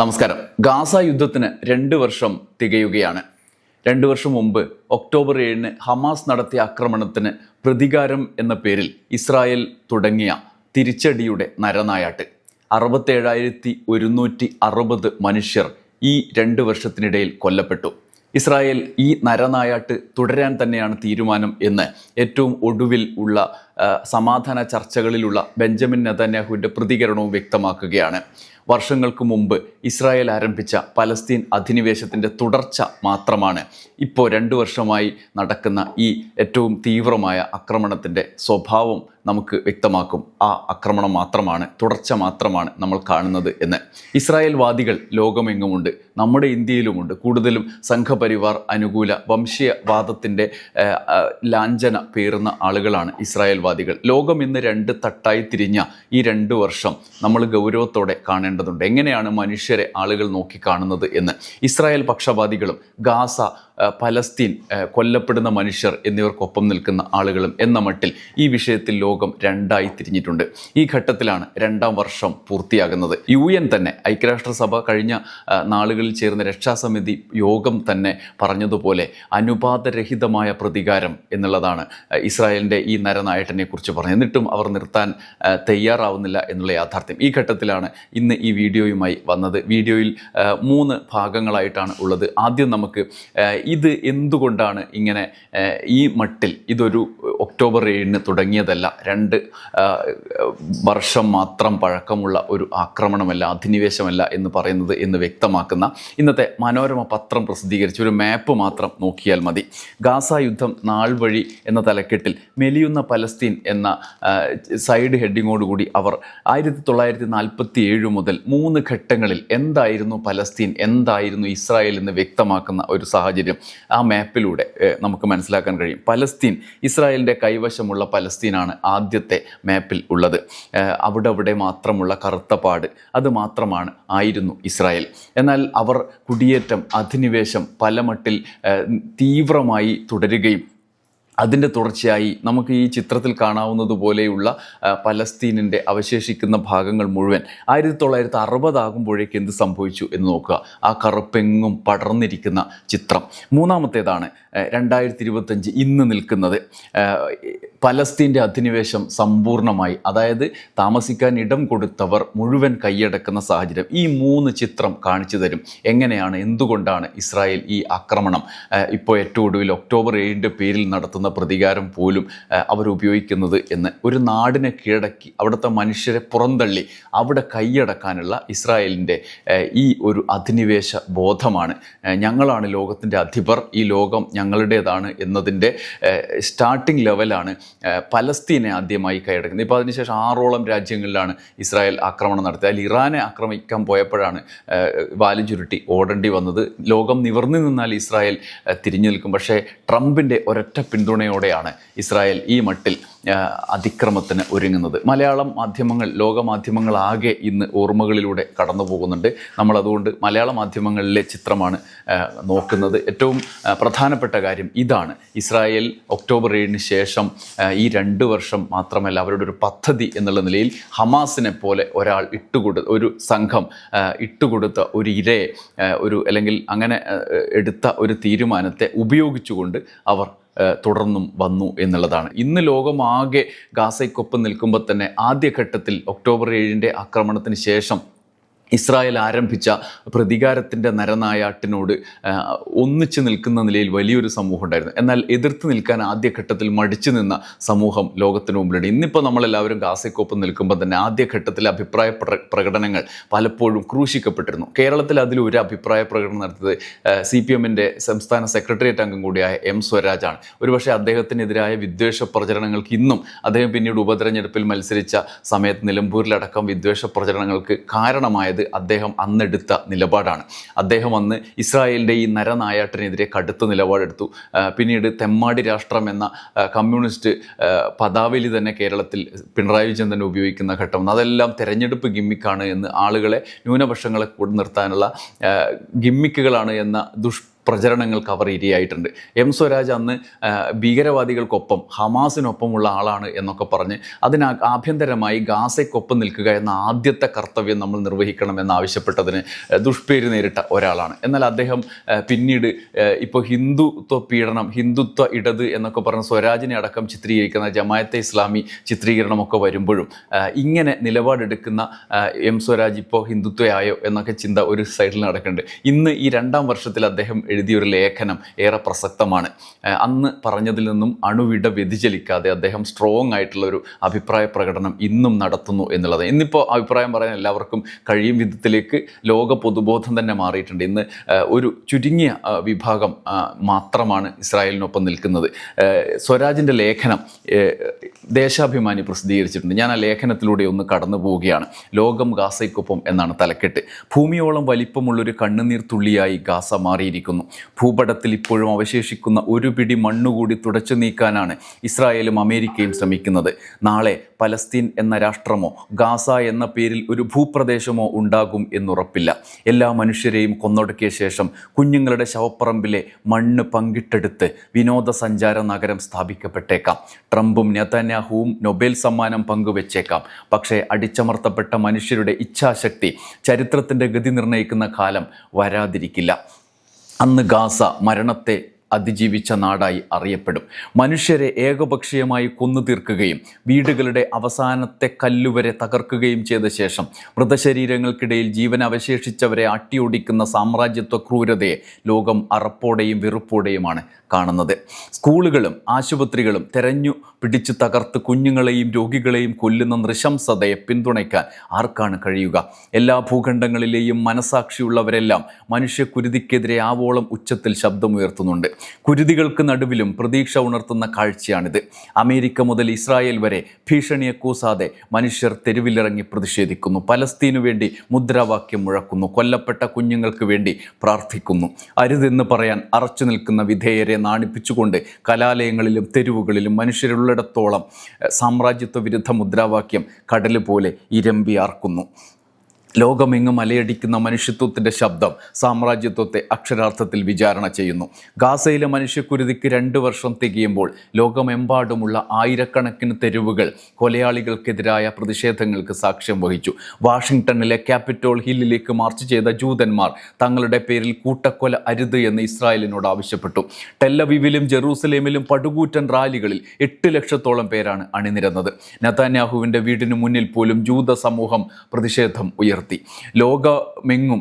നമസ്കാരം. ഗാസ യുദ്ധത്തിന് രണ്ട് വർഷം തികയുകയാണ്. രണ്ട് വർഷം മുമ്പ് ഒക്ടോബർ ഏഴിന് ഹമാസ് നടത്തിയ ആക്രമണത്തിന് പ്രതികാരം എന്ന പേരിൽ ഇസ്രായേൽ തുടങ്ങിയ തിരിച്ചടിയുടെ നരനായാട്ട്. അറുപത്തേഴായിരത്തി ഒരുന്നൂറ്റി അറുപത് മനുഷ്യർ ഈ രണ്ട് വർഷത്തിനിടയിൽ കൊല്ലപ്പെട്ടു. ഇസ്രായേൽ ഈ നരനായാട്ട് തുടരാൻ തന്നെയാണ് തീരുമാനം എന്ന് ഏറ്റവും ഒടുവിൽ ഉള്ള സമാധാന ചർച്ചകളിലുള്ള ബെഞ്ചമിൻ നെതന്യാഹുവിന്റെ പ്രതികരണവും വ്യക്തമാക്കുകയാണ്. വർഷങ്ങൾക്ക് മുമ്പ് ഇസ്രായേൽ ആരംഭിച്ച പലസ്തീൻ അധിനിവേശത്തിന്റെ തുടർച്ച മാത്രമാണ് ഇപ്പോൾ രണ്ട് വർഷമായി നടക്കുന്ന ഈ ഏറ്റവും തീവ്രമായ ആക്രമണത്തിന്റെ സ്വഭാവം നമുക്ക് വ്യക്തമാക്കും. ആ ആക്രമണം മാത്രമാണ് തുടർച്ച മാത്രമാണ് നമ്മൾ കാണുന്നത് എന്ന്. ഇസ്രായേൽ വാദികൾ ലോകമെങ്ങുമുണ്ട് നമ്മുടെ ഇന്ത്യയിലുമുണ്ട്. കൂടുതലും സംഘപരിവാർ അനുകൂല വംശീയവാദത്തിന്റെ ലാഞ്ചന പേറുന്ന ആളുകളാണ് ഇസ്രായേൽ വാദികൾ ലോകം ഇന്ന് രണ്ട് തട്ടായി തിരിഞ്ഞ ഈ രണ്ട് വർഷം നമ്മൾ ഗൗരവത്തോടെ കാണേണ്ടതുണ്ട്. എങ്ങനെയാണ് മനുഷ്യരെ ആളുകൾ നോക്കിക്കാണുന്നത് എന്ന്? ഇസ്രായേൽ പക്ഷപാതികളും ഗാസ പലസ്തീൻ കൊല്ലപ്പെടുന്ന മനുഷ്യർ എന്നിവർക്കൊപ്പം നിൽക്കുന്ന ആളുകളും എന്ന മട്ടിൽ ഈ വിഷയത്തിൽ ലോകം രണ്ടായി തിരിഞ്ഞിട്ടുണ്ട്. ഈ ഘട്ടത്തിലാണ് രണ്ടാം വർഷം പൂർത്തിയാകുന്നത്. യു എൻ തന്നെ ഐക്യരാഷ്ട്രസഭ കഴിഞ്ഞ നാളുകളിൽ ചേർന്ന രക്ഷാസമിതി യോഗം തന്നെ പറഞ്ഞതുപോലെ അനുപാതരഹിതമായ പ്രതികാരം എന്നുള്ളതാണ് ഇസ്രായേലിന്റെ ഈ നരനായട്ടനെ കുറിച്ച് പറഞ്ഞത്. എന്നിട്ടും അവർ നിർത്താൻ തയ്യാറാവുന്നില്ല എന്നുള്ള യാഥാർത്ഥ്യം. ഈ ഘട്ടത്തിലാണ് ഇന്ന് ഈ വീഡിയോയുമായി വന്നത്. വീഡിയോയിൽ മൂന്ന് ഭാഗങ്ങളായിട്ടാണ് ഉള്ളത്. ആദ്യം നമുക്ക് ഇത് എന്തുകൊണ്ടാണ് ഇങ്ങനെ ഈ മട്ടിൽ ഇതൊരു ഒക്ടോബർ ഏഴിന് തുടങ്ങിയതല്ല രണ്ട് വർഷം മാത്രം പഴക്കമുള്ള ഒരു ആക്രമണമല്ല അധിനിവേശമല്ല എന്ന് പറയുന്നത് എന്ന് വ്യക്തമാക്കുന്ന ഇന്നത്തെ മനോരമ പത്രം പ്രസിദ്ധീകരിച്ച ഒരു മാപ്പ് മാത്രം നോക്കിയാൽ മതി. ഗാസ യുദ്ധം നാൾ വഴി എന്ന തലക്കെട്ടിൽ മെലിയുന്ന പലസ്തീൻ എന്ന സൈഡ് ഹെഡിങ്ങോടുകൂടി അവർ ആയിരത്തി തൊള്ളായിരത്തി നാൽപ്പത്തി ഏഴ് മുതൽ മൂന്ന് ഘട്ടങ്ങളിൽ എന്തായിരുന്നു പലസ്തീൻ എന്തായിരുന്നു ഇസ്രായേൽ എന്ന് വ്യക്തമാക്കുന്ന ഒരു സാഹചര്യം ആ മാപ്പിലൂടെ നമുക്ക് മനസ്സിലാക്കാൻ കഴിയും. പലസ്തീൻ ഇസ്രായേലിന്റെ കൈവശമുള്ള പലസ്തീനാണ് ആദ്യത്തെ മാപ്പിൽ ഉള്ളത്. അവിടെ അവിടെ മാത്രമുള്ള കറുത്ത പാട് അത് മാത്രമാണ് ആയിരുന്നു ഇസ്രായേൽ. എന്നാൽ അവർ കുടിയേറ്റം അധിനിവേശം പലമട്ടിൽ തീവ്രമായി തുടരുകയും അതിന്റെ തുടർച്ചയായി നമുക്ക് ഈ ചിത്രത്തിൽ കാണാവുന്നത് പോലെയുള്ള പലസ്തീനിന്റെ അവശേഷിക്കുന്ന ഭാഗങ്ങൾ മുഴുവൻ ആയിരത്തി തൊള്ളായിരത്തി അറുപതാകുമ്പോഴേക്ക് എന്ത് സംഭവിച്ചു എന്ന് നോക്കുക. ആ കറുപ്പെങ്ങും പടർന്നിരിക്കുന്ന ചിത്രം. മൂന്നാമത്തേതാണ് രണ്ടായിരത്തി ഇരുപത്തഞ്ച് ഇന്ന് നിൽക്കുന്നത്. പലസ്തീന്റെ അധിനിവേശം സമ്പൂർണമായി അതായത് താമസിക്കാൻ ഇടം കൊടുത്തവർ മുഴുവൻ കൈയടക്കുന്ന സാഹചര്യം ഈ മൂന്ന് ചിത്രം കാണിച്ചു തരും. എങ്ങനെയാണ് എന്തുകൊണ്ടാണ് ഇസ്രായേൽ ഈ ആക്രമണം? ഇപ്പോൾ ഏറ്റവും ഒടുവിൽ ഒക്ടോബർ ഏഴിന്റെ പേരിൽ നടത്തുന്ന പ്രതികാരം പോലും അവരുപയോഗിക്കുന്നത് എന്ന് ഒരു നാടിനെ കീഴടക്കി അവിടുത്തെ മനുഷ്യരെ പുറന്തള്ളി അവിടെ കൈയടക്കാനുള്ള ഇസ്രായേലിന്റെ ഈ ഒരു അധിനിവേശ ബോധമാണ്. ഞങ്ങളാണ് ലോകത്തിന്റെ അധിപർ ഈ ലോകം ഞങ്ങളുടേതാണ് എന്നതിന്റെ സ്റ്റാർട്ടിംഗ് ലെവലാണ് പലസ്തീനെ ആദ്യമായി കൈയടക്കുന്നത്. ഇപ്പോൾ അതിനുശേഷം ആറോളം രാജ്യങ്ങളിലാണ് ഇസ്രായേൽ ആക്രമണം നടത്തിയത്. അതിൽ ഇറാനെ ആക്രമിക്കാൻ പോയപ്പോഴാണ് വാലും ചുരുട്ടി ഓടേണ്ടി വന്നത്. ലോകം നിവർന്നു നിന്നാൽ ഇസ്രായേൽ തിരിഞ്ഞു നിൽക്കും. പക്ഷേ ട്രംപിന്റെ ഒരൊറ്റ പിന്തുണയോടെയാണ് ഇസ്രായേൽ ഈ മട്ടിൽ അതിക്രമത്തിന് ഒരുങ്ങുന്നത്. മലയാളം മാധ്യമങ്ങൾ ലോക മാധ്യമങ്ങളാകെ ഇന്ന് ഓർമ്മകളിലൂടെ കടന്നു പോകുന്നുണ്ട് നമ്മളതുകൊണ്ട് മലയാള മാധ്യമങ്ങളിലെ ചിത്രമാണ് നോക്കുന്നത്. ഏറ്റവും പ്രധാനപ്പെട്ട കാര്യം ഇതാണ്. ഇസ്രായേൽ ഒക്ടോബർ ഏഴിന് ശേഷം ഈ രണ്ട് വർഷം മാത്രമല്ല അവരുടെ ഒരു പദ്ധതി എന്നുള്ള നിലയിൽ ഹമാസിനെ പോലെ ഒരാൾ ഇട്ടുകൊടു ഒരു സംഘം ഇട്ടുകൊടുത്ത ഒരു ഇരയെ ഒരു അല്ലെങ്കിൽ അങ്ങനെ എടുത്ത ഒരു തീരുമാനത്തെ ഉപയോഗിച്ചുകൊണ്ട് അവർ തുടർന്നും വന്നു എന്നുള്ളതാണ്. ഇന്ന് ലോകമാകെ ഗാസയ്ക്കൊപ്പം നിൽക്കുമ്പോൾ തന്നെ ആദ്യഘട്ടത്തിൽ ഒക്ടോബർ ഏഴിന്റെ ആക്രമണത്തിന് ശേഷം ഇസ്രായേൽ ആരംഭിച്ച പ്രതികാരത്തിന്റെ നരനായാട്ടിനോട് ഒന്നിച്ച് നിൽക്കുന്ന നിലയിൽ വലിയൊരു സമൂഹം ഉണ്ടായിരുന്നു. എന്നാൽ എതിർത്ത് നിൽക്കാൻ ആദ്യഘട്ടത്തിൽ മടിച്ചു നിന്ന സമൂഹം ലോകത്തിന് മുമ്പിലുണ്ട്. ഇന്നിപ്പോൾ നമ്മളെല്ലാവരും ഗാസയ്ക്കൊപ്പം നിൽക്കുമ്പോൾ തന്നെ ആദ്യഘട്ടത്തിൽ അഭിപ്രായ പ്രകടനങ്ങൾ പലപ്പോഴും ക്രൂശിക്കപ്പെട്ടിരുന്നു. കേരളത്തിൽ അതിൽ ഒരു അഭിപ്രായ പ്രകടനം നടത്തിയത് സി പി എമ്മിന്റെ സംസ്ഥാന സെക്രട്ടേറിയറ്റ് അംഗം കൂടിയായ എം സ്വരാജാണ്. ഒരുപക്ഷെ അദ്ദേഹത്തിനെതിരായ വിദ്വേഷ പ്രചരണങ്ങൾക്ക് ഇന്നും അദ്ദേഹം പിന്നീട് ഉപതെരഞ്ഞെടുപ്പിൽ മത്സരിച്ച സമയത്ത് നിലമ്പൂരിലടക്കം വിദ്വേഷ പ്രചരണങ്ങൾക്ക് കാരണമായത് അദ്ദേഹം അന്നെടുത്ത നിലപാടാണ് അദ്ദേഹം അന്ന് ഇസ്രായേലിന്റെ ഈ നരനായാട്ടിനെതിരെ കടുത്ത നിലപാടെടുത്തു പിന്നീട് തെമ്മാടി രാഷ്ട്രം എന്ന കമ്മ്യൂണിസ്റ്റ് പദാവലി തന്നെ കേരളത്തിൽ പിണറായി വിജയൻ തന്നെ ഉപയോഗിക്കുന്ന ഘട്ടം. അതെല്ലാം തെരഞ്ഞെടുപ്പ് ഗിമ്മിക്കാണ് എന്ന് ആളുകളെ ന്യൂനപക്ഷങ്ങളെ കൂടി നിർത്താനുള്ള ഗിമ്മിക്കുകളാണ് എന്ന ദുഷ്ട പ്രചരണങ്ങൾക്ക് അവർ ഇരയായിട്ടുണ്ട് എം സ്വരാജ് അന്ന് ഭീകരവാദികൾക്കൊപ്പം ഹമാസിനൊപ്പമുള്ള ആളാണ് എന്നൊക്കെ പറഞ്ഞ് അതിന് ആഭ്യന്തരമായി ഗാസയ്ക്കൊപ്പം നിൽക്കുക എന്ന ആദ്യത്തെ കർത്തവ്യം നമ്മൾ നിർവഹിക്കണമെന്ന് ആവശ്യപ്പെട്ടതിന് ദുഷ്പേര് നേരിട്ട ഒരാളാണ്. എന്നാൽ അദ്ദേഹം പിന്നീട് ഇപ്പോൾ ഹിന്ദുത്വ പീഡനം ഹിന്ദുത്വ ഇടത് എന്നൊക്കെ പറഞ്ഞ് സ്വരാജിനെ അടക്കം ചിത്രീകരിക്കുന്ന ജമായത്തെ ഇസ്ലാമി ചിത്രീകരണമൊക്കെ വരുമ്പോഴും ഇങ്ങനെ നിലപാടെടുക്കുന്ന എം സ്വരാജ് ഇപ്പോൾ ഹിന്ദുത്വയായോ എന്നൊക്കെ ചിന്ത ഒരു സൈഡിൽ നടക്കുന്നുണ്ട്. ഇന്ന് ഈ രണ്ടാം വർഷത്തിൽ അദ്ദേഹം എഴുതിയ ഒരു ലേഖനം ഏറെ പ്രസക്തമാണ്. അന്ന് പറഞ്ഞതിൽ നിന്നും അണുവിട വ്യതിചലിക്കാതെ അദ്ദേഹം സ്ട്രോങ് ആയിട്ടുള്ള ഒരു അഭിപ്രായ പ്രകടനം ഇന്നും നടത്തുന്നു എന്നുള്ളത്. ഇന്നിപ്പോൾ അഭിപ്രായം പറയാൻ എല്ലാവർക്കും കഴിയും വിധത്തിലേക്ക് ലോക പൊതുബോധം തന്നെ മാറിയിട്ടുണ്ട്. ഇന്ന് ഒരു ചുരുങ്ങിയ വിഭാഗം മാത്രമാണ് ഇസ്രായേലിനൊപ്പം നിൽക്കുന്നത്. സ്വരാജിന്റെ ലേഖനം ദേശാഭിമാനി പ്രസിദ്ധീകരിച്ചിട്ടുണ്ട്. ഞാൻ ആ ലേഖനത്തിലൂടെ ഒന്ന് കടന്നു പോവുകയാണ്. ലോകം ഗാസയ്ക്കൊപ്പം എന്നാണ് തലക്കെട്ട്. ഭൂമിയോളം വലിപ്പമുള്ളൊരു കണ്ണുനീർ തുള്ളിയായി ഗാസ മാറിയിരിക്കുന്നു. ഭൂപടത്തിൽ ഇപ്പോഴും അവശേഷിക്കുന്ന ഒരു പിടി മണ്ണുകൂടി തുടച്ചു നീക്കാനാണ് ഇസ്രായേലും അമേരിക്കയും ശ്രമിക്കുന്നത്. നാളെ പലസ്തീൻ എന്ന രാഷ്ട്രമോ ഗാസ എന്ന പേരിൽ ഒരു ഭൂപ്രദേശമോ ഉണ്ടാകും എന്നുറപ്പില്ല. എല്ലാ മനുഷ്യരെയും കൊന്നൊടുക്കിയ ശേഷം കുഞ്ഞുങ്ങളുടെ ശവപ്പറമ്പിലെ മണ്ണ് പങ്കിട്ടെടുത്ത് വിനോദസഞ്ചാര നഗരം സ്ഥാപിക്കപ്പെട്ടേക്കാം. ട്രംപും നെതന്യാഹുവും നൊബേൽ സമ്മാനം പങ്കുവച്ചേക്കാം. പക്ഷേ അടിച്ചമർത്തപ്പെട്ട മനുഷ്യരുടെ ഇച്ഛാശക്തി ചരിത്രത്തിന്റെ ഗതി നിർണയിക്കുന്ന കാലം വരാതിരിക്കില്ല. അന്ന് ഗാസ മരണത്തെ അതിജീവിച്ച നാടായി അറിയപ്പെടും. മനുഷ്യരെ ഏകപക്ഷീയമായി കൊന്നു തീർക്കുകയും വീടുകളുടെ അവസാനത്തെ കല്ലുവരെ തകർക്കുകയും ചെയ്ത ശേഷം മൃതശരീരങ്ങൾക്കിടയിൽ ജീവൻ അവശേഷിച്ചവരെ അട്ടിയൊടിക്കുന്ന സാമ്രാജ്യത്വ ക്രൂരതയെ ലോകം അറപ്പോടെയും വെറുപ്പോടെയുമാണ് കാണുന്നത്. സ്കൂളുകളും ആശുപത്രികളും തെരഞ്ഞു പിടിച്ചു തകർത്ത് കുഞ്ഞുങ്ങളെയും രോഗികളെയും കൊല്ലുന്ന നൃശംസതയെ പിന്തുണയ്ക്കാൻ ആർക്കാണ് കഴിയുക? എല്ലാ ഭൂഖണ്ഡങ്ങളിലെയും മനസാക്ഷിയുള്ളവരെല്ലാം മനുഷ്യക്കുരുതിക്കെതിരെ ആവോളം ഉച്ചത്തിൽ ശബ്ദമുയർത്തുന്നുണ്ട്. കുരുതികൾക്ക് നടുവിലും പ്രതീക്ഷ ഉണർത്തുന്ന കാഴ്ചയാണിത്. അമേരിക്ക മുതൽ ഇസ്രായേൽ വരെ ഭീഷണിയെ കൂസാതെ മനുഷ്യർ തെരുവിലിറങ്ങി പ്രതിഷേധിക്കുന്നു. പലസ്തീനു വേണ്ടി മുദ്രാവാക്യം മുഴക്കുന്നു. കൊല്ലപ്പെട്ട കുഞ്ഞുങ്ങൾക്ക് വേണ്ടി പ്രാർത്ഥിക്കുന്നു. അരുതെന്ന് പറയാൻ അറച്ചു നിൽക്കുന്ന വിധേയരെ നാണിപ്പിച്ചുകൊണ്ട് കലാലയങ്ങളിലും തെരുവുകളിലും മനുഷ്യരുള്ളിടത്തോളം സാമ്രാജ്യത്വ വിരുദ്ധ മുദ്രാവാക്യം കടൽ പോലെ ഇരമ്പി ആർക്കുന്നു. ലോകമെങ്ങും അലയടിക്കുന്ന മനുഷ്യത്വത്തിന്റെ ശബ്ദം സാമ്രാജ്യത്വത്തെ അക്ഷരാർത്ഥത്തിൽ വിചാരണ ചെയ്യുന്നു. ഗാസയിലെ മനുഷ്യക്കുരുതിക്ക് രണ്ട് വർഷം തികയുമ്പോൾ ലോകമെമ്പാടുമുള്ള ആയിരക്കണക്കിന് തെരുവുകൾ കൊലയാളികൾക്കെതിരായ പ്രതിഷേധങ്ങൾക്ക് സാക്ഷ്യം വഹിച്ചു. വാഷിംഗ്ടണിലെ ക്യാപിറ്റോൾ ഹില്ലിലേക്ക് മാർച്ച് ചെയ്ത ജൂതന്മാർ തങ്ങളുടെ പേരിൽ കൂട്ടക്കൊല അരുത് എന്ന് ഇസ്രായേലിനോട് ആവശ്യപ്പെട്ടു. ടെല്ലവിവിലും ജെറൂസലേമിലും പടുകൂറ്റൻ റാലികളിൽ എട്ട് ലക്ഷത്തോളം പേരാണ് അണിനിരന്നത്. നതാന്യാഹുവിന്റെ വീടിനു മുന്നിൽ പോലും ജൂത സമൂഹം പ്രതിഷേധം ഉയർത്തി. ലോകമെങ്ങും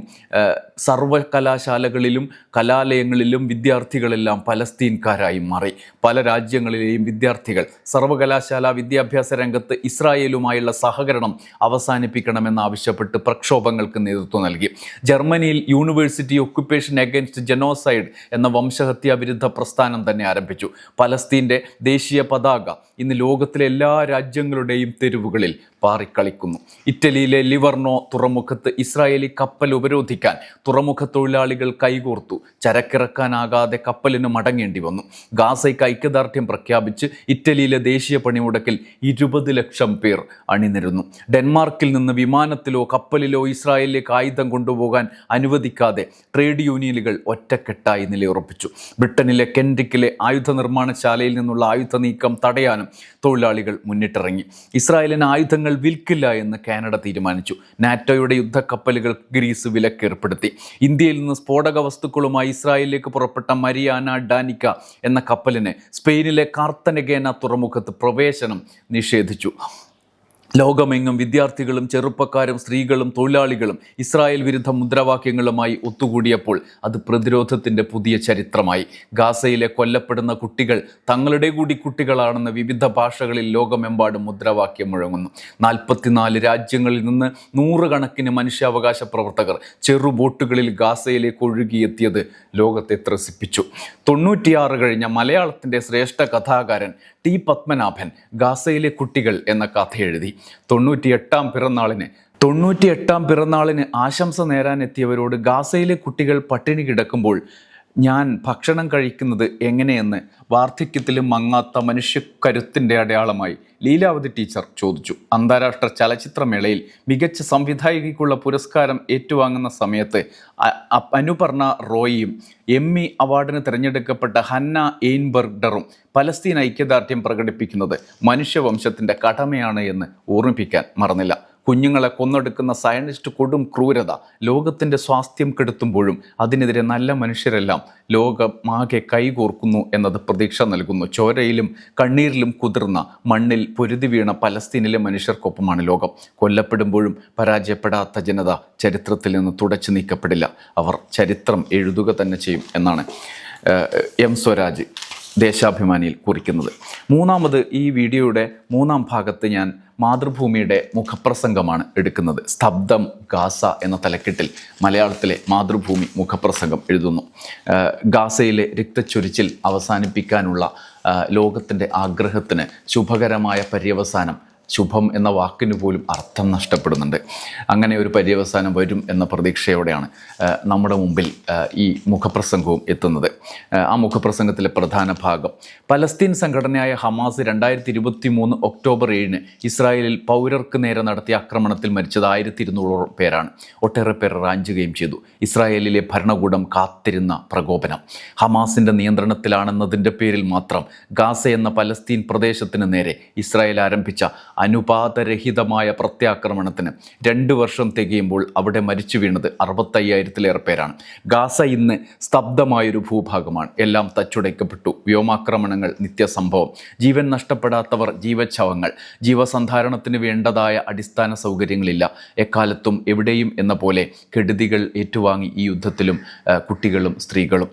സർവകലാശാലകളിലും കലാലയങ്ങളിലും വിദ്യാർത്ഥികളെല്ലാം പലസ്തീൻകാരായി മാറി. പല രാജ്യങ്ങളിലെയും വിദ്യാർത്ഥികൾ സർവകലാശാല വിദ്യാഭ്യാസ രംഗത്ത് ഇസ്രായേലുമായുള്ള സഹകരണം അവസാനിപ്പിക്കണമെന്നാവശ്യപ്പെട്ട് പ്രക്ഷോഭങ്ങൾക്ക് നേതൃത്വം നൽകി. ജർമ്മനിയിൽ യൂണിവേഴ്സിറ്റി ഒക്യുപ്പേഷൻ അഗൈൻസ്റ്റ് ജനോസൈഡ് എന്ന വംശഹത്യാ വിരുദ്ധ പ്രസ്ഥാനം തന്നെ ആരംഭിച്ചു. പലസ്തീന്റെ ദേശീയ പതാക ഇന്ന് ലോകത്തിലെ എല്ലാ രാജ്യങ്ങളുടെയും തെരുവുകളിൽ പാറിക്കളിക്കുന്നു. ഇറ്റലിയിലെ ലിവർണോ തുറമുഖത്ത് ഇസ്രായേലി കപ്പൽ ഉപരോധിക്കാൻ തുറമുഖ തൊഴിലാളികൾ കൈകോർത്തു. ചരക്കിറക്കാനാകാതെ കപ്പലിന് മടങ്ങേണ്ടി വന്നു. ഗാസയ്ക്ക് ഐക്യദാർഢ്യം പ്രഖ്യാപിച്ച് ഇറ്റലിയിലെ ദേശീയ പണിമുടക്കിൽ ഇരുപത് ലക്ഷം പേർ അണിനിരുന്നു. ഡെൻമാർക്കിൽ നിന്ന് വിമാനത്തിലോ കപ്പലിലോ ഇസ്രായേലിലേക്ക് ആയുധം കൊണ്ടുപോകാൻ അനുവദിക്കാതെ ട്രേഡ് യൂണിയനുകൾ ഒറ്റക്കെട്ടായി നിലയുറപ്പിച്ചു. ബ്രിട്ടനിലെ കെൻഡിക്കിലെ ആയുധ നിർമ്മാണശാലയിൽ നിന്നുള്ള ആയുധ നീക്കം തടയാനും തൊഴിലാളികൾ മുന്നിട്ടിറങ്ങി. ഇസ്രായേലിന് ആയുധങ്ങൾ വിൽക്കില്ല എന്ന് കാനഡ തീരുമാനിച്ചു. നാറ്റോയുടെ യുദ്ധക്കപ്പലുകൾ ഗ്രീസ് വിലക്കേർപ്പെടുത്തി ഇന്ത്യയിൽ നിന്ന് സ്ഫോടക വസ്തുക്കളുമായി ഇസ്രായേലിലേക്ക് പുറപ്പെട്ട മരിയാന ഡാനിക്ക എന്ന കപ്പലിന് സ്പെയിനിലെ കാർത്തനഗേന തുറമുഖത്ത് പ്രവേശനം നിഷേധിച്ചു. ലോകമെങ്ങും വിദ്യാർത്ഥികളും ചെറുപ്പക്കാരും സ്ത്രീകളും തൊഴിലാളികളും ഇസ്രായേൽ വിരുദ്ധ മുദ്രാവാക്യങ്ങളുമായി ഒത്തുകൂടിയപ്പോൾ അത് പ്രതിരോധത്തിന്റെ പുതിയ ചരിത്രമായി. ഗാസയിലെ കൊല്ലപ്പെടുന്ന കുട്ടികൾ തങ്ങളുടെ കൂടി കുട്ടികളാണെന്ന് വിവിധ ഭാഷകളിൽ ലോകമെമ്പാടും മുദ്രാവാക്യം മുഴങ്ങുന്നു. നാൽപ്പത്തിനാല് രാജ്യങ്ങളിൽ നിന്ന് നൂറുകണക്കിന് മനുഷ്യാവകാശ പ്രവർത്തകർ ചെറു ബോട്ടുകളിൽ ഗാസയിലേക്ക് ഒഴുകിയെത്തിയത് ലോകത്തെ ത്രസിപ്പിച്ചു. തൊണ്ണൂറ്റിയാറ് കഴിഞ്ഞ മലയാളത്തിന്റെ ശ്രേഷ്ഠ കഥാകാരൻ ടി പത്മനാഭൻ ഗാസയിലെ കുട്ടികൾ എന്ന കഥ എഴുതി തൊണ്ണൂറ്റിയെട്ടാം പിറന്നാളിന്. തൊണ്ണൂറ്റിയെട്ടാം പിറന്നാളിന് ആശംസ നേരാനെത്തിയവരോട് ഗാസയിലെ കുട്ടികൾ പട്ടിണി കിടക്കുമ്പോൾ ഞാൻ ഭക്ഷണം കഴിക്കുന്നത് എങ്ങനെയെന്ന് വാർദ്ധക്യത്തിലും മങ്ങാത്ത മനുഷ്യക്കരുത്തിന്റെ അടയാളമായി ലീലാവതി ടീച്ചർ ചോദിച്ചു. അന്താരാഷ്ട്ര ചലച്ചിത്രമേളയിൽ മികച്ച സംവിധായികയ്ക്കുള്ള പുരസ്കാരം ഏറ്റുവാങ്ങുന്ന സമയത്ത് അനുപർണ റോയിയും എമ്മി അവാർഡിന് തിരഞ്ഞെടുക്കപ്പെട്ട ഹന്ന എയിൻബർഗ്ഡറും പലസ്തീൻ ഐക്യദാർഢ്യം പ്രകടിപ്പിക്കുന്നത് മനുഷ്യവംശത്തിന്റെ കടമയാണ് എന്ന് ഓർമ്മിപ്പിക്കാൻ മറന്നില്ല. കുഞ്ഞുങ്ങളെ കൊന്നെടുക്കുന്ന സയനിസ്റ്റ് കൊടും ക്രൂരത ലോകത്തിന്റെ സ്വാസ്ഥ്യം കെടുത്തുമ്പോഴും അതിനെതിരെ നല്ല മനുഷ്യരെല്ലാം ലോകമാകെ കൈകോർക്കുന്നു എന്നത് പ്രതീക്ഷ നൽകുന്നു. ചോരയിലും കണ്ണീരിലും കുതിർന്ന മണ്ണിൽ പൊരുതി വീണ പലസ്തീനിലെ മനുഷ്യർക്കൊപ്പമാണ് ലോകം. കൊല്ലപ്പെടുമ്പോഴും പരാജയപ്പെടാത്ത ജനത ചരിത്രത്തിൽ നിന്ന് തുടച്ചു നീക്കപ്പെടില്ല. അവർ ചരിത്രം എഴുതുക തന്നെ ചെയ്യും എന്നാണ് എം സ്വരാജ്. ദേശാഭിമാനിയിൽ കുറിക്കുന്നത്. മൂന്നാമത് ഈ വീഡിയോയുടെ മൂന്നാം ഭാഗത്ത് ഞാൻ മാതൃഭൂമിയുടെ മുഖപ്രസംഗമാണ് എടുക്കുന്നത്. സ്തബ്ദം ഗാസ എന്ന തലക്കെട്ടിൽ മലയാളത്തിലെ മാതൃഭൂമി മുഖപ്രസംഗം എഴുതുന്നു. ഗാസയിലെ രക്തച്ചൊരിച്ചിൽ അവസാനിപ്പിക്കാനുള്ള ലോകത്തിന്റെ ആഗ്രഹത്തിന് ശുഭകരമായ പര്യവസാനം ശുഭം എന്ന വാക്കിന് പോലും അർത്ഥം നഷ്ടപ്പെടുന്നുണ്ട്. അങ്ങനെ ഒരു പര്യവസാനം വരും എന്ന പ്രതീക്ഷയോടെയാണ് നമ്മുടെ മുമ്പിൽ ഈ മുഖപ്രസംഗവും എത്തുന്നത്. ആ, മുഖപ്രസംഗത്തിലെ പ്രധാന ഭാഗം പലസ്തീൻ സംഘടനയായ ഹമാസ് രണ്ടായിരത്തി ഇരുപത്തി മൂന്ന് ഒക്ടോബർ ഏഴിന് ഇസ്രായേലിൽ പൗരർക്ക് നേരെ നടത്തിയ ആക്രമണത്തിൽ മരിച്ചത് ആയിരത്തി ഇരുന്നൂറോളം പേരാണ്. ഒട്ടേറെ പേർ റാഞ്ചുകയും ചെയ്തു. ഇസ്രായേലിലെ ഭരണകൂടം കാത്തിരുന്ന പ്രകോപനം ഹമാസിന്റെ നിയന്ത്രണത്തിലാണെന്നതിന്റെ പേരിൽ മാത്രം ഗാസ എന്ന പലസ്തീൻ പ്രദേശത്തിന് നേരെ ഇസ്രായേൽ ആരംഭിച്ച അനുപാതരഹിതമായ പ്രത്യാക്രമണത്തിന് രണ്ട് വർഷം തികയുമ്പോൾ അവിടെ മരിച്ചു വീണത് അറുപത്തയ്യായിരത്തിലേറെ പേരാണ്. ഗാസ ഇന്ന് സ്തബ്ധമായൊരു ഭൂഭാഗമാണ്. എല്ലാം തച്ചുടയ്ക്കപ്പെട്ടു. വ്യോമാക്രമണങ്ങൾ നിത്യസംഭവം ജീവൻ നഷ്ടപ്പെടാത്തവർ ജീവച്ഛവങ്ങൾ ജീവസന്ധാരണത്തിന് വേണ്ടതായ അടിസ്ഥാന സൗകര്യങ്ങളില്ല. എക്കാലത്തും എവിടെയും എന്ന പോലെ കെടുതികൾ ഏറ്റുവാങ്ങി ഈ യുദ്ധത്തിലും കുട്ടികളും സ്ത്രീകളും.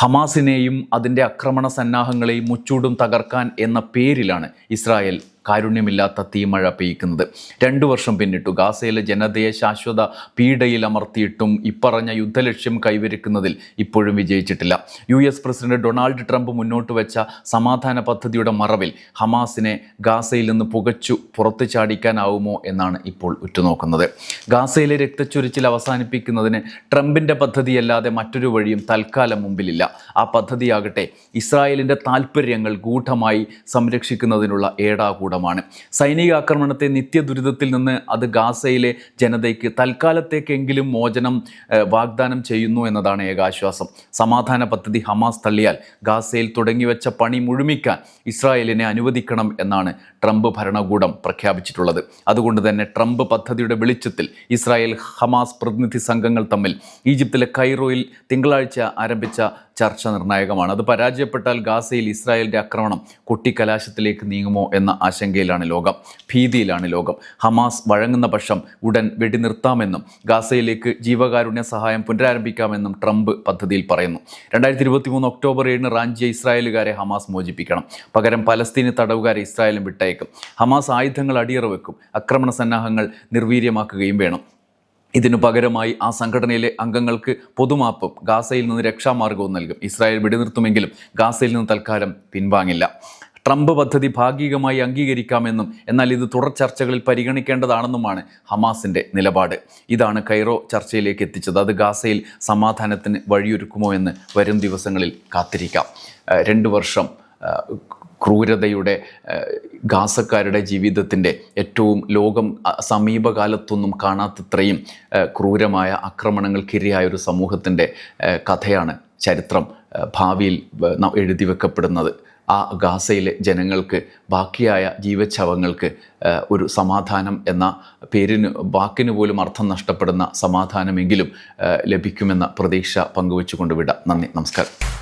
ഹമാസിനെയും അതിന്റെ ആക്രമണ സന്നാഹങ്ങളെയും മുച്ചൂടും തകർക്കാൻ എന്ന പേരിലാണ് ഇസ്രായേൽ കാരുണ്യമില്ലാത്ത തീമഴ പെയ്ക്കുന്നത് രണ്ടു വർഷം പിന്നിട്ടു ഗാസയിലെ ജനതയെ ശാശ്വത പീഡയിൽ അമർത്തിയിട്ടും ഇപ്പറഞ്ഞ യുദ്ധലക്ഷ്യം കൈവരിക്കുന്നതിൽ ഇപ്പോഴും വിജയിച്ചിട്ടില്ല. U S president Donald Trump മുന്നോട്ട് വെച്ച സമാധാന പദ്ധതിയുടെ മറവിൽ ഹമാസിനെ ഗാസയിൽ നിന്ന് പുകച്ചു പുറത്തു ചാടിക്കാനാവുമോ എന്നാണ് ഇപ്പോൾ ഉറ്റുനോക്കുന്നത്. ഗാസയിലെ രക്തച്ചൊരിച്ചിൽ അവസാനിപ്പിക്കുന്നതിന് ട്രംപിന്റെ പദ്ധതിയല്ലാതെ മറ്റൊരു വഴിയും തൽക്കാലം മുമ്പിലില്ല. ആ പദ്ധതിയാകട്ടെ ഇസ്രായേലിന്റെ താൽപ്പര്യങ്ങൾ ഗൂഢമായി സംരക്ഷിക്കുന്നതിനുള്ള ഏടാകൂടമാണ് സൈനിക ആക്രമണത്തെ നിത്യദുരിതത്തിൽ നിന്ന് അത് ഗാസയിലെ ജനതയ്ക്ക് തൽക്കാലത്തേക്കെങ്കിലും മോചനം വാഗ്ദാനം ചെയ്യുന്നു എന്നതാണ് ഏകാശ്വാസം. സമാധാന പദ്ധതി ഹമാസ് തള്ളിയാൽ ഗാസയിൽ തുടങ്ങിവെച്ച പണി മുഴുമിക്കാൻ ഇസ്രായേലിനെ അനുവദിക്കണം എന്നാണ് ട്രംപ് ഭരണകൂടം പ്രഖ്യാപിച്ചിട്ടുള്ളത്. അതുകൊണ്ട് തന്നെ ട്രംപ് പദ്ധതിയുടെ വെളിച്ചത്തിൽ ഇസ്രായേൽ ഹമാസ് പ്രതിനിധി സംഘങ്ങൾ തമ്മിൽ ഈജിപ്തിലെ കൈറോയിൽ തിങ്കളാഴ്ച ആരംഭിച്ച ചർച്ച നിർണായകമാണ്. അത് പരാജയപ്പെട്ടാൽ ഗാസയിൽ ഇസ്രായേലിന്റെ ആക്രമണം കൊട്ടിക്കലാശത്തിലേക്ക് നീങ്ങുമോ എന്ന ആശങ്കയിലാണ് ലോകം ഭീതിയിലാണ് ലോകം. ഹമാസ് വഴങ്ങുന്ന പക്ഷം ഉടൻ വെടിനിർത്താമെന്നും ഗാസയിലേക്ക് ജീവകാരുണ്യ സഹായം പുനരാരംഭിക്കാമെന്നും ട്രംപ് പദ്ധതിയിൽ പറയുന്നു. രണ്ടായിരത്തി ഇരുപത്തി മൂന്ന് ഒക്ടോബർ ഏഴിന് റാഞ്ചിയ ഇസ്രായേലുകാരെ ഹമാസ് മോചിപ്പിക്കണം. പകരം പലസ്തീനി തടവുകാരെ ഇസ്രായേലും വിട്ടയക്കും. ഹമാസ് ആയുധങ്ങൾ അടിയറവെക്കും. ആക്രമണ സന്നാഹങ്ങൾ നിർവീര്യമാക്കുകയും വേണം. ഇതിനു പകരമായി ആ സംഘടനയിലെ അംഗങ്ങൾക്ക് പൊതുമാപ്പും ഗാസയിൽ നിന്ന് രക്ഷാമാർഗവും നൽകും. ഇസ്രായേൽ വെടിനിർത്തുമെങ്കിലും ഗാസയിൽ നിന്ന് തൽക്കാലം പിൻവാങ്ങില്ല. ട്രംപ് പദ്ധതി ഭാഗികമായി അംഗീകരിക്കാമെന്നും എന്നാൽ ഇത് തുടർ ചർച്ചകളിൽ പരിഗണിക്കേണ്ടതാണെന്നുമാണ് ഹമാസിന്റെ നിലപാട്. ഇതാണ് കൈറോ ചർച്ചയിലേക്ക് എത്തിച്ചത്. അത് ഗാസയിൽ സമാധാനത്തിന് വഴിയൊരുക്കുമോ എന്ന് വരും ദിവസങ്ങളിൽ കാത്തിരിക്കാം. രണ്ട് വർഷം ക്രൂരതയുടെ ഗാസക്കാരുടെ ജീവിതത്തിന്റെ ഏറ്റവും ലോകം സമീപകാലത്തൊന്നും കാണാത്തത്രയും ക്രൂരമായ ആക്രമണങ്ങൾക്കിരയായ ഒരു സമൂഹത്തിന്റെ കഥയാണ് ചരിത്രം ഭാവിയിൽ എഴുതി വെക്കപ്പെടുന്നത്. ആ ഗാസയിലെ ജനങ്ങൾക്ക് ബാക്കിയായ ജീവച്ഛവങ്ങൾക്ക് ഒരു സമാധാനം എന്ന പേരിന് വാക്കിന് പോലും അർത്ഥം നഷ്ടപ്പെടുന്ന സമാധാനമെങ്കിലും ലഭിക്കുമെന്ന പ്രതീക്ഷ പങ്കുവെച്ചുകൊണ്ട് വിടാം. നന്ദി നമസ്കാരം.